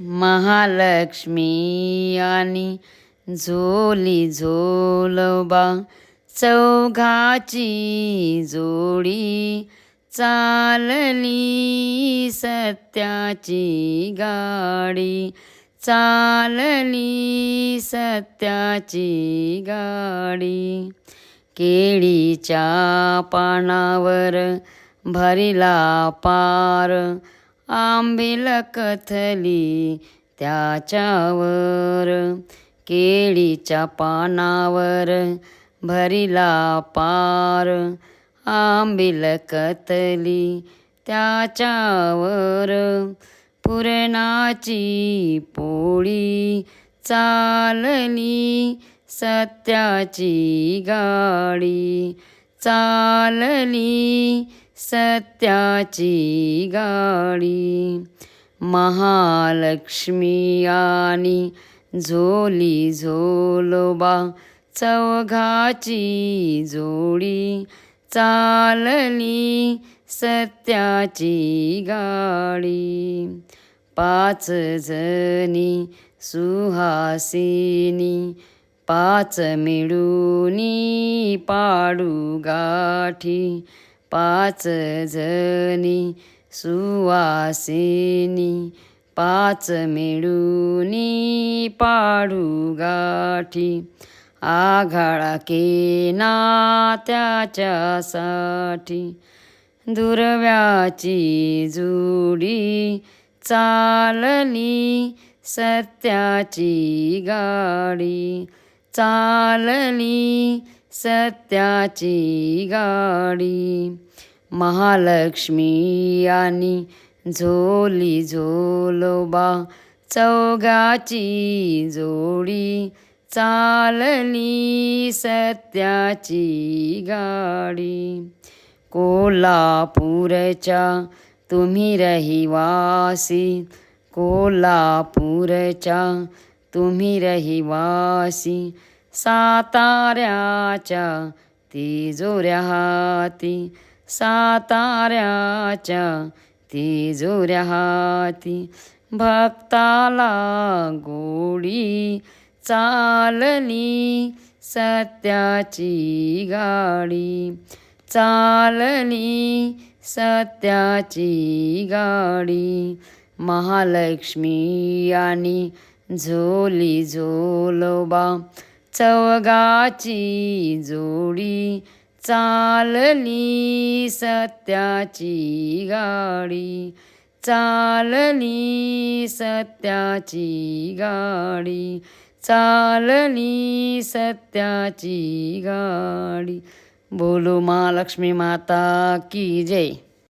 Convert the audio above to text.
महालक्ष्मी आणि झोली झोलबा चौघाची जोडी चालली सत्याची गाडी चालली सत्याची गाडी. केळीच्या पानावर भरिला पार आंबील कथली त्याच्यावर केळीच्या पानावर भरिला पार. आंबील कथली त्याच्यावर पुरणाची पोळी चालली सत्याची गाडी. चालली सत्याची गाडी. महालक्ष्मी आणि झोली झोलोबा चौघाची जोडी. चालली सत्याची गाडी. पाच जणी सुहासिनी पाच मिळूनी पाडू गाठी पाच जणी सुवासिनी पाच मिळूनी पाडू गाठी आघाडा केना त्याच्यासाठी दुर्व्याची जुडी चालली सत्याची गाडी चालली सत्याची गाडी. महालक्ष्मी आणि झोली झोलोबा चौगाची जोडी. चालली सत्याची गाडी. कोल्हापूरच्या तुम्ही रहिवासी. कोल्हापूरच्या तुम्ही रहिवासी साताऱ्याच्या तिजोऱ्या हाती साताऱ्याच्या तिजोऱ्या हाती भक्ताला गोडी चालली सत्याची गाडी चालली सत्याची गाडी. महालक्ष्मी आणि झोली झोलोबा चौगाची जोडी चालली सत्याची गाडी चालली सत्याची गाडी चालली सत्याची गाडी. बोलो महालक्ष्मी माता की जय.